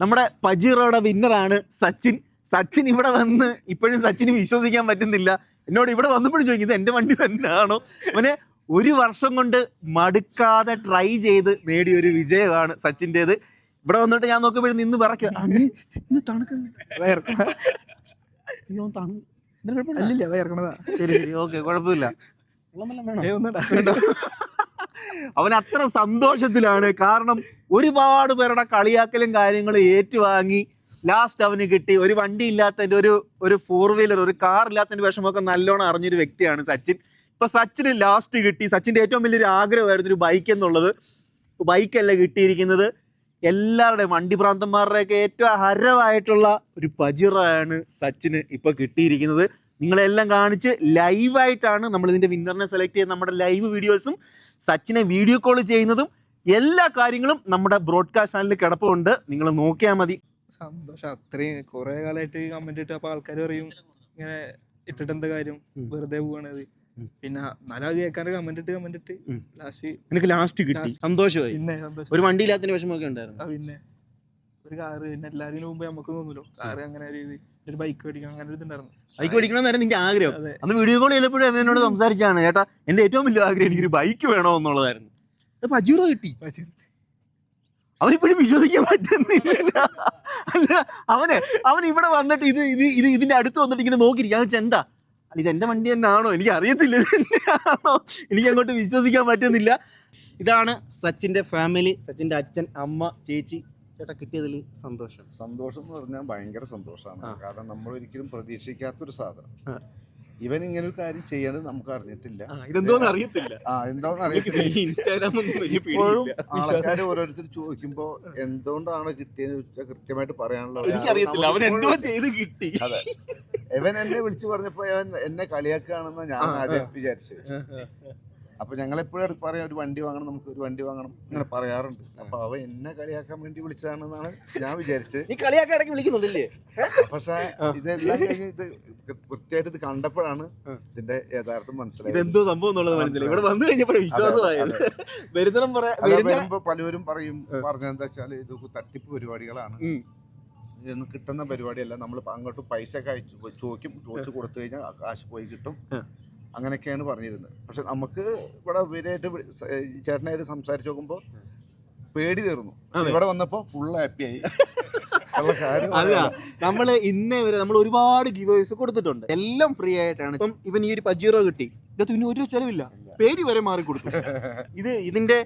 നമ്മുടെ പജീറോയുടെ വിന്നറാണ് സച്ചിൻ. സച്ചിൻ ഇവിടെ വന്ന് ഇപ്പോഴും സച്ചിന് വിശ്വസിക്കാൻ പറ്റുന്നില്ല. എന്നോട് ഇവിടെ വന്നപ്പോഴും ചോദിക്കും ഇത് എന്റെ വണ്ടി തന്നെയാണോ? അവനെ ഒരു വർഷം കൊണ്ട് മടുക്കാതെ ട്രൈ ചെയ്ത് നേടിയ ഒരു വിജയമാണ് സച്ചിന്റെത് ഇവിടെ വന്നിട്ട് ഞാൻ നോക്കുമ്പോഴും നിന്ന് ഇന്ന് തണുക്കുന്നു അയ്യോ തണു. അല്ലില്ല ശരി ശരി ഓക്കെ കുഴപ്പമില്ല. വേണോ? അവൻ അത്ര സന്തോഷത്തിലാണ്. കാരണം ഒരുപാട് പേരുടെ കളിയാക്കലും കാര്യങ്ങളും ഏറ്റുവാങ്ങി ലാസ്റ്റ് അവന് കിട്ടി. ഒരു വണ്ടി ഇല്ലാത്തതിന്റെ ഒരു ഒരു ഫോർ വീലർ ഒരു കാർ ഇല്ലാത്തതിന്റെ വിഷമമൊക്കെ നല്ലോണം അറിഞ്ഞൊരു വ്യക്തിയാണ് സച്ചിൻ. ഇപ്പൊ സച്ചിന് ലാസ്റ്റ് കിട്ടി. സച്ചിന്റെ ഏറ്റവും വലിയൊരു ആഗ്രഹമായിരുന്നു ഒരു ബൈക്ക് എന്നുള്ളത്. ബൈക്കല്ല കിട്ടിയിരിക്കുന്നത്. എല്ലാവരുടെയും വണ്ടി ഭ്രാന്തന്മാരുടെയൊക്കെ ഏറ്റവും ഹരമായിട്ടുള്ള ഒരു പജിറാണ് സച്ചിന് ഇപ്പൊ കിട്ടിയിരിക്കുന്നത്. നിങ്ങളെല്ലാം കാണിച്ച് ലൈവായിട്ടാണ് നമ്മൾ ഇതിന്റെ വിന്നറിനെ സെലക്ട് ചെയ്ത് നമ്മുടെ ലൈവ് വീഡിയോസും സച്ചിനെ വീഡിയോ കോൾ ചെയ്യുന്നതും എല്ലാ കാര്യങ്ങളും നമ്മുടെ ബ്രോഡ്കാസ്റ്റ് ചാനലിൽ കിടപ്പുണ്ട്. നിങ്ങൾ നോക്കിയാൽ മതി. സന്തോഷം. അത്രയും കുറേ കാലമായിട്ട് കമന്റ് ഇട്ട് അപ്പൊ ആൾക്കാർ പറയും ഇങ്ങനെ ഇട്ടിട്ട് എന്താ കാര്യം? വെറുതെ പോവാണത്. പിന്നെ നല്ല കേൾക്കാൻ കമന്റ് ഇട്ട് കമന്റ് ഇട്ട്. ലാസ്റ്റ് എനിക്ക് ലാസ്റ്റ് കിട്ടി. സന്തോഷമായി. പിന്നെ ഒരു വണ്ടി ഇല്ലാത്തതിന്റെ വിഷമമൊക്കെ ഉണ്ടായിരുന്നു. പിന്നെ. ഒരു കാറ് പിന്നെ എല്ലാവരും മുമ്പ് നമുക്ക് തോന്നുമല്ലോ കാറ് അങ്ങനെ ഒരു ഇത് ഒരു ബൈക്ക് മേടിക്കണം അങ്ങനെ ഒരു ഇതുണ്ടായിരുന്നു. ബൈക്ക് പഠിക്കണമെന്നായിരുന്നു നിന്റെ ആഗ്രഹം. അന്ന് വീഡിയോ കോൾ ചെയ്തപ്പോഴും എന്നോട് സംസാരിച്ചാണ് ചേട്ടാ എന്റെ ഏറ്റവും വലിയ ആഗ്രഹം എനിക്കൊരു ബൈക്ക് വേണോ എന്നുള്ളതായിരുന്നു. അപ്പൊ അജീറോ കിട്ടി. അവനിപ്പോഴും വിശ്വസിക്കാൻ പറ്റുന്നില്ല. അല്ല അവന് അവൻ ഇവിടെ വന്നിട്ട് ഇത് ഇത് ഇത് ഇതിന്റെ അടുത്ത് വന്നിട്ട് ഇങ്ങനെ നോക്കിയിരിക്കും. അത് എന്താ? അല്ല ഇത് എന്റെ വണ്ടി തന്നെയാണോ? എനിക്ക് അറിയത്തില്ല എന്റെയാണോ എനിക്ക് അങ്ങോട്ട് വിശ്വസിക്കാൻ പറ്റുന്നില്ല. ഇതാണ് സച്ചിന്റെ ഫാമിലി സച്ചിന്റെ അച്ഛൻ അമ്മ ചേച്ചി ചേട്ടാ കിട്ടിയതിൽ സന്തോഷം. സന്തോഷം എന്ന് പറഞ്ഞാൽ ഭയങ്കര സന്തോഷമാണ്. കാരണം നമ്മൾ ഒരിക്കലും പ്രതീക്ഷിക്കാത്തൊരു സാധനം. ഇവൻ ഇങ്ങനെ ഒരു കാര്യം ചെയ്യണത് നമുക്ക് അറിഞ്ഞിട്ടില്ല ഇതെന്തോന്ന് അറിയത്തില്ല. ആ എന്താണെന്ന് എനിക്ക് അറിയത്തില്ല. ഇപ്പോഴും ആൾക്കാർ ഓരോരുത്തർ ചോദിക്കുമ്പോ എന്തുകൊണ്ടാണ് കിട്ടിയെന്ന് ചോദിച്ചാൽ കൃത്യമായിട്ട് പറയാനുള്ള എനിക്കറിയത്തില്ല അവൻ നമുക്ക് എന്തോ ചെയ്ത് കിട്ടി. അതെ. ഇവൻ എന്നെ വിളിച്ചു പറഞ്ഞപ്പോ എന്നെ കളിയാക്കുകയാണെന്ന് ഞാൻ. ആദ്യം വിചാരിച്ചു അപ്പൊ ഞങ്ങൾ എപ്പോഴും പറയാം ഒരു വണ്ടി വാങ്ങണം നമുക്ക് ഒരു വണ്ടി വാങ്ങണം ഇങ്ങനെ പറയാറുണ്ട്. അപ്പൊ അവ എന്നെ കളിയാക്കാൻ വേണ്ടി വിളിച്ചതാണെന്നാണ് ഞാൻ വിചാരിച്ചത്. നീ കളിയാക്കാൻ ഇടയ്ക്ക് വിളിക്കുന്നുണ്ടല്ലേ? പക്ഷെ ഇതെല്ലാം കഴിഞ്ഞ് ഇത് കൃത്യമായിട്ട് ഇത് കണ്ടപ്പോഴാണ് ഇതിന്റെ യഥാർത്ഥം മനസ്സിലായത്. ഇതെന്തോ സംഭവം എന്നുള്ളത് മനസ്സിലായി. ഇവിടെ വന്നു വിശ്വാസമായത്. വരുന്നതും വരുമ്പോ പലരും പറയും പറഞ്ഞെന്താ വെച്ചാൽ ഇത് തട്ടിപ്പ് പരിപാടികളാണ്. ഇതൊന്നും കിട്ടുന്ന പരിപാടിയല്ല. നമ്മൾ അങ്ങോട്ട് പൈസ ഒക്കെ അയച്ചു ചോദിക്കും ചോദിച്ചു കൊടുത്തു കഴിഞ്ഞാൽ കാശ് പോയി കിട്ടും. അങ്ങനെയൊക്കെയാണ് പറഞ്ഞിരുന്നത്. പക്ഷെ നമുക്ക് ഇവിടെ ഇവരായിട്ട് ചേട്ടനായിട്ട് സംസാരിച്ച് നോക്കുമ്പോൾ പേടി തീർന്നു. ഇവിടെ വന്നപ്പോ ഫുൾ ഹാപ്പി ആയി. ഉള്ള കാര്യം അല്ല. നമ്മൾ ഇന്നേ വരെ നമ്മൾ ഒരുപാട് ഗിവേഴ്സ് കൊടുത്തിട്ടുണ്ട്. എല്ലാം ഫ്രീ ആയിട്ടാണ്. ഇപ്പം ഇവൻ ഈ ഒരു പജീറോ കിട്ടി. ഇതിനകത്ത് പിന്നെ ഒരു ചെലവില്ല. പേടി വരെ മാറി കൊടുത്തു. ഇത് ഇതിന്റെ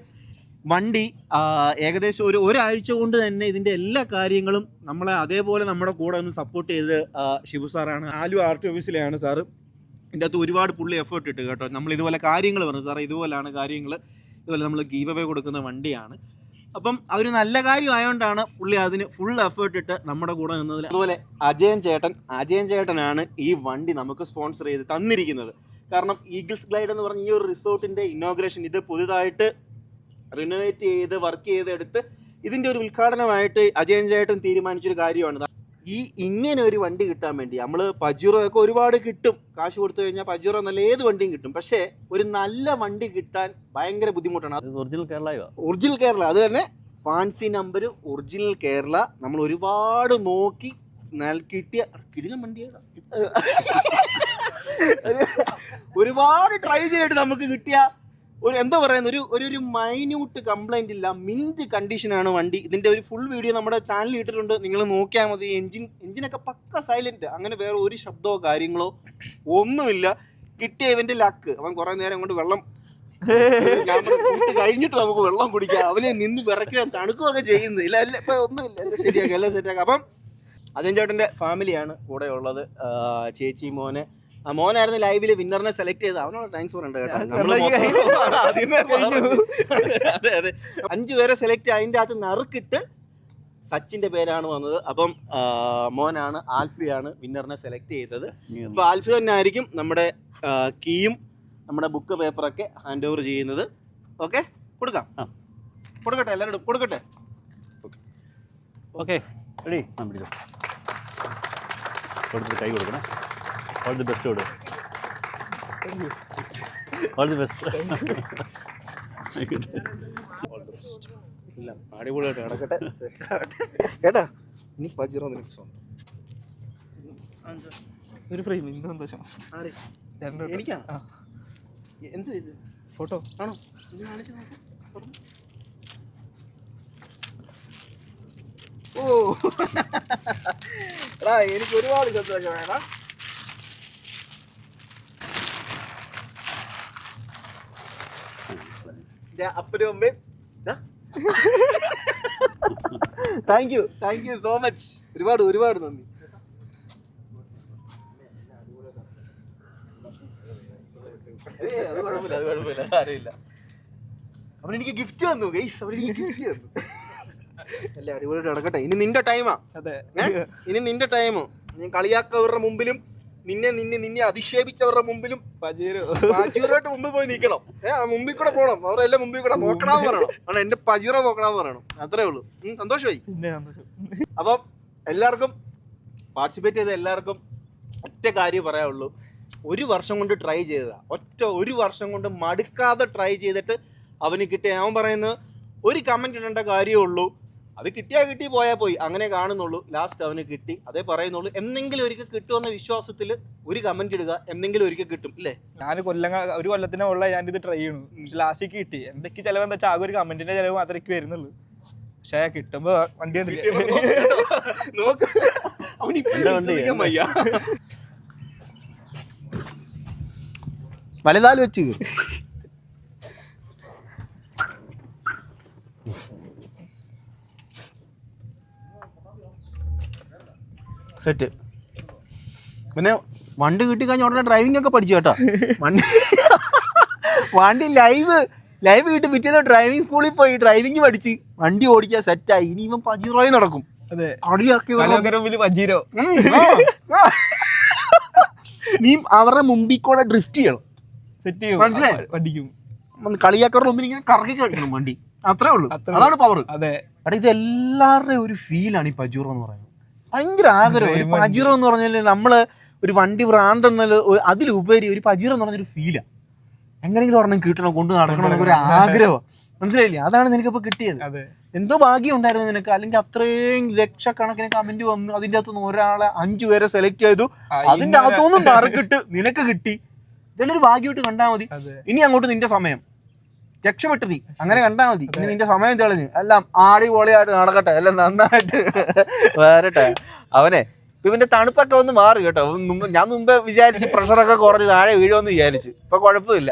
വണ്ടി ഏകദേശം ഒരു ഒരാഴ്ച കൊണ്ട് തന്നെ ഇതിന്റെ എല്ലാ കാര്യങ്ങളും നമ്മളെ അതേപോലെ നമ്മുടെ കൂടെ ഒന്ന് സപ്പോർട്ട് ചെയ്ത് ശിവു ഷിബു സാറാണ്. ആലു ആർ ടി ഓഫീസിലെയാണ് സാറ്. ഇതിന്റെ അകത്ത് ഒരുപാട് പുള്ളി എഫേർട്ട് ഇട്ട് കേട്ടോ. നമ്മൾ ഇതുപോലെ കാര്യങ്ങൾ പറഞ്ഞു. സാറേ ഇതുപോലെയാണ് കാര്യങ്ങൾ. ഇതുപോലെ നമ്മൾ ഗീവ് അവേ കൊടുക്കുന്ന വണ്ടിയാണ്. അപ്പം അതൊരു നല്ല കാര്യം ആയതുകൊണ്ടാണ് പുള്ളി അതിന് ഫുൾ എഫേർട്ട് ഇട്ട് നമ്മുടെ കൂടെ നിന്നതിൽ അതുപോലെ അജയൻ ചേട്ടൻ അജയൻ ചേട്ടനാണ് ഈ വണ്ടി നമുക്ക് സ്പോൺസർ ചെയ്ത് തന്നിരിക്കുന്നത്. കാരണം ഈഗിൾസ് ഗ്ലൈഡ് എന്ന് പറഞ്ഞ ഈ ഒരു റിസോർട്ടിന്റെ ഇനോഗ്രേഷൻ ഇത് പുതുതായിട്ട് റിനോവേറ്റ് ചെയ്ത് വർക്ക് ചെയ്തെടുത്ത് ഇതിന്റെ ഒരു ഉദ്ഘാടനമായിട്ട് അജയൻ ചേട്ടൻ തീരുമാനിച്ചൊരു കാര്യമാണ്. ഈ ഇങ്ങനെ ഒരു വണ്ടി കിട്ടാൻ വേണ്ടി നമ്മൾ പജീറോ ഒക്കെ ഒരുപാട് കിട്ടും. കാശ് കൊടുത്തു കഴിഞ്ഞാൽ പജീറോ നല്ല ഏത് വണ്ടിയും കിട്ടും. പക്ഷേ ഒരു നല്ല വണ്ടി കിട്ടാൻ ഭയങ്കര ബുദ്ധിമുട്ടാണ്. Original Kerala original Kerala. അത് തന്നെ ഫാൻസി നമ്പർ ഒറിജിനൽ കേരള. നമ്മൾ ഒരുപാട് നോക്കി കിട്ടിയ കിടിലം വണ്ടിയാണ് ഒരു- ഒരുപാട് ട്രൈ ചെയ്തിട്ട് നമുക്ക് കിട്ടിയ ഒരു എന്താ പറയുന്ന ഒരു ഒരു മൈന്യൂട്ട് കംപ്ലൈന്റ് ഇല്ല. മിന്റ് കണ്ടീഷനാണ് വണ്ടി. ഇതിന്റെ ഒരു ഫുൾ വീഡിയോ നമ്മുടെ ചാനലിൽ ഇട്ടിട്ടുണ്ട്. നിങ്ങൾ നോക്കിയാൽ മതി. എഞ്ചിൻ എഞ്ചിനൊക്കെ പക്ക സൈലന്റ് അങ്ങനെ വേറെ ഒരു ശബ്ദമോ കാര്യങ്ങളോ ഒന്നുമില്ല. കിട്ടിയ ഇവന്റെ ലക്ക് അവൻ കുറെ നേരം കൊണ്ട് വെള്ളം ഞാൻ പറഞ്ഞു, "കൂട്ട് കഴിഞ്ഞിട്ട് നമുക്ക് വെള്ളം കുടിക്കാം. അവനെ നിന്ന് വിറയ്ക്കാൻ തണുക്കുകയൊക്കെ ചെയ്യുന്നു. ഇല്ല അല്ല ഇപ്പൊ ഒന്നുമില്ല. എല്ലാം ശരിയാക്കാം എല്ലാം സെറ്റാക്കാം അപ്പം അജയൻ ചേട്ടന്റെ ഫാമിലിയാണ് കൂടെ ഉള്ളത്. ചേച്ചി മോനെ ആ മോനായിരുന്നു ലൈവിൽ വിന്നറിനെ സെലക്ട് ചെയ്ത് അവനോട് താങ്ക്സ് പറയണ്ട കേട്ടോ. ഞാൻ നമ്മൾ വെറുതെ മൊത്തം ആദ്യമേ പറഞ്ഞു. അതെ അതെ. അഞ്ചു പേരെ സെലക്ട് അതിന്റെ അകത്ത് നറുക്കിട്ട് സച്ചിന്റെ പേരാണ് വന്നത്. അപ്പം ആ, മോനാണ് ആൽഫിയാണ് വിന്നറിനെ സെലക്ട് ചെയ്തത്. അപ്പൊ ആൽഫി തന്നെ ആയിരിക്കും നമ്മുടെ ആ, കീയും നമ്മുടെ ബുക്ക് പേപ്പറൊക്കെ ഹാൻഡ് ഓവർ ചെയ്യുന്നത്. ഓക്കെ കൊടുക്കാം. ആ. കൊടുക്കട്ടെ എല്ലാവരും കൊടുക്കട്ടെ. ഓക്കെ റെഡി ആ പിടിച്ചോ. കൊടുത്തിട്ട് കൈ കൊടുക്കണം. ഓൾ ദി ബെസ്റ്റ് കൊടു ഓൾ ദി ബെസ്റ്റ് ഇല്ല അടിപൊളിയായിട്ട് കേട്ടാ? ഇനി പജിറോ നിനക്ക് സ്വന്തം. ഒരു ഫ്രെയിം എന്ത് സന്തോഷം എനിക്കാണ്? എന്ത് ഇത്? ഫോട്ടോ. ആണോ. ഓ. എടാ എനിക്ക് ഒരുപാട് സന്തോഷം വേണം. അപ്പനും അമ്മയും thank you thank you so much ഒരുപാട് ഒരുപാട് നന്ദി അത് കുഴപ്പമില്ല അത് കുഴപ്പമില്ല അറിയില്ല അവൻ എനിക്ക് ഗിഫ്റ്റ് തന്നു ഗൈസ് അവൻ എനിക്ക് ഗിഫ്റ്റ് തന്നു അല്ല അടിപൊളിയായിട്ട് നടക്കട്ടെ ഇനി നിന്റെ ടൈമാ അതെ ഇനി നിന്റെ ടൈം നീ കളിയാക്കവരുടെ മുമ്പിലും നിന്നെ നിന്നെ നിന്നെ അധിക്ഷേപിച്ചവരുടെ മുമ്പിലും പജീരോ. പജീറായിട്ട് മുമ്പിൽ പോയി നിൽക്കണം. ഏ മുമ്പിൽ കൂടെ പോകണം അവരെല്ലാം മുമ്പിൽ കൂടെ നോക്കണമെന്ന് പറയണം. ആണ് എന്റെ പജീറ നോക്കണമെന്ന് പറയണം. അത്രേ ഉള്ളൂ. സന്തോഷമായി. അപ്പം എല്ലാവർക്കും പാർട്ടിസിപ്പേറ്റ് ചെയ്ത എല്ലാവർക്കും ഒറ്റ കാര്യം പറയാനുള്ളൂ. ഒരു വർഷം കൊണ്ട് ട്രൈ ചെയ്തതാ. ഒറ്റ ഒരു വർഷം കൊണ്ട് മടുക്കാതെ ട്രൈ ചെയ്തിട്ട് അവന് കിട്ടിയ അവൻ പറയുന്നത് ഒരു കമന്റ് ഇടേണ്ട കാര്യമേ ഉള്ളൂ. അത് കിട്ടിയാൽ കിട്ടി പോയാൽ പോയി. അങ്ങനെ കാണുന്നുള്ളൂ. ലാസ്റ്റ് അവന് കിട്ടി. അതേ പറയുന്നുള്ളൂ. എന്തെങ്കിലും ഒരിക്കൽ കിട്ടുമെന്ന വിശ്വാസത്തിൽ ഒരു കമന്റ് ഇടുക. എന്തെങ്കിലും ഒരിക്കൽ കിട്ടും. അല്ലേ ഞാൻ കൊല്ലങ്ങൾ ഒരു കൊല്ലത്തിനെ ഉള്ള ഞാൻ ഇത് ട്രൈ ചെയ്യണു പക്ഷെ ലാസ്റ്റിക്ക് കിട്ടി. എന്തൊക്കെ ചിലവ് എന്താ വെച്ചാൽ ആകെ ഒരു കമന്റിന്റെ ചിലവ് മാത്രമേ വരുന്നുള്ളൂ. പക്ഷെ കിട്ടുമ്പോ വണ്ടി നോക്ക്. അവൻ എന്റെ വണ്ടി, ഇപ്പം വയ്യ വലുതാൽ വെച്ച് കയറി സെറ്റ് പിന്നെ വണ്ടി കിട്ടി കഴിഞ്ഞ ഉടനെ ഡ്രൈവിംഗ് ഒക്കെ പഠിച്ചു കേട്ടോ. വണ്ടി വണ്ടി ലൈവ് ലൈവ് കിട്ടി പിറ്റേന്ന് ഡ്രൈവിംഗ് സ്കൂളിൽ പോയി ഡ്രൈവിംഗ് പഠിച്ച്. വണ്ടി ഓടിക്കാൻ സെറ്റായി ഇനി ഇവൻ പജീറോയും നടക്കും. ആ. നീ അവരുടെ മുമ്പിൽ കൂടെ ഡ്രിഫ്റ്റ് ചെയ്യണം. സെറ്റ് ചെയ്യും. മനസ്സിലായി? വണ്ടിക്കും. കളിയാക്കറുടെ മുമ്പിൽ ഇങ്ങനെ കറക്കി കളിക്കണം വണ്ടി. അത്രേ ഉള്ളൂ. അതാണ് പവർ അതെ. അവിടെ ഇത് എല്ലാവരുടെയും ഒരു ഫീലാണ് ഈ പജൂറോ എന്ന് പറയുന്നത്. ഭയങ്കര ആഗ്രഹം. ഒരു Dream എന്ന് പറഞ്ഞാൽ നമ്മൾ ഒരു വണ്ടി ഭ്രാന്ത് അതിലുപരി ഒരു പജിറോ എന്ന് പറഞ്ഞൊരു ഫീലാ എങ്ങനെയെങ്കിലും ഒരെണ്ണം കിട്ടണം കൊണ്ട് നടക്കണം എന്നൊക്കെ ഒരു ആഗ്രഹം. മനസ്സിലായില്ലേ? അതാണ് നിനക്കിപ്പോ കിട്ടിയത്. എന്തോ ഭാഗ്യം ഉണ്ടായിരുന്നു നിനക്ക്. അല്ലെങ്കിൽ അത്രയും ലക്ഷക്കണക്കിന് കമന്റ് വന്നു അതിന്റെ അകത്തുനിന്ന് ഒരാളെ അഞ്ചു പേരെ സെലക്ട് ചെയ്തു. അതിന്റെ അകത്തുനിന്നും നറുക്കിട്ട് നിനക്ക് കിട്ടി. ഇതെല്ലാം ഒരു ഭാഗ്യമായിട്ട് കണ്ടാൽ മതി. ഇനി അങ്ങോട്ട് നിന്റെ സമയം. രക്ഷപ്പെട്ടു നീ. അങ്ങനെ കണ്ടാ മതി. ഇനി നിന്റെ സമയം തെളിഞ്ഞ്. എല്ലാം ആടിപൊളിയായിട്ട് നടക്കട്ടെ. എല്ലാം നന്നായിട്ട് വരട്ടെ. അവനെ ഇവന്റെ തണുപ്പൊക്കെ ഒന്ന് മാറി കേട്ടോ. ഞാൻ മുമ്പേ വിചാരിച്ച് പ്രഷറൊക്കെ കുറഞ്ഞ് താഴെ വീഴുമെന്ന് വിചാരിച്ചു. ഇപ്പൊ കുഴപ്പമില്ല.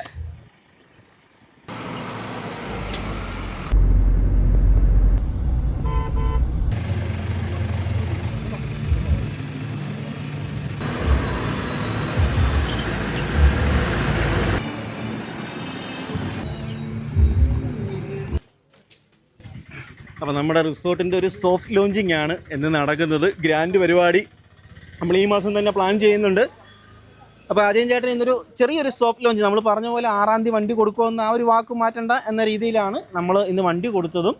അപ്പോൾ നമ്മുടെ റിസോർട്ടിന്റെ ഒരു സോഫ്റ്റ് ലോഞ്ചിങ് ആണ് എന്ന് നടക്കുന്നത്. ഗ്രാൻഡ് പരിപാടി നമ്മൾ ഈ മാസം തന്നെ പ്ലാൻ ചെയ്യുന്നുണ്ട്. അപ്പോൾ അജയൻ ചേട്ടൻ ഇന്നൊരു ചെറിയൊരു സോഫ്റ്റ് ലോഞ്ച്. നമ്മൾ പറഞ്ഞ പോലെ ആറാം തീയതി വണ്ടി കൊടുക്കുമെന്ന് ആ ഒരു വാക്ക് മാറ്റണ്ട എന്ന രീതിയിലാണ് നമ്മൾ ഇന്ന് വണ്ടി കൊടുത്തതും.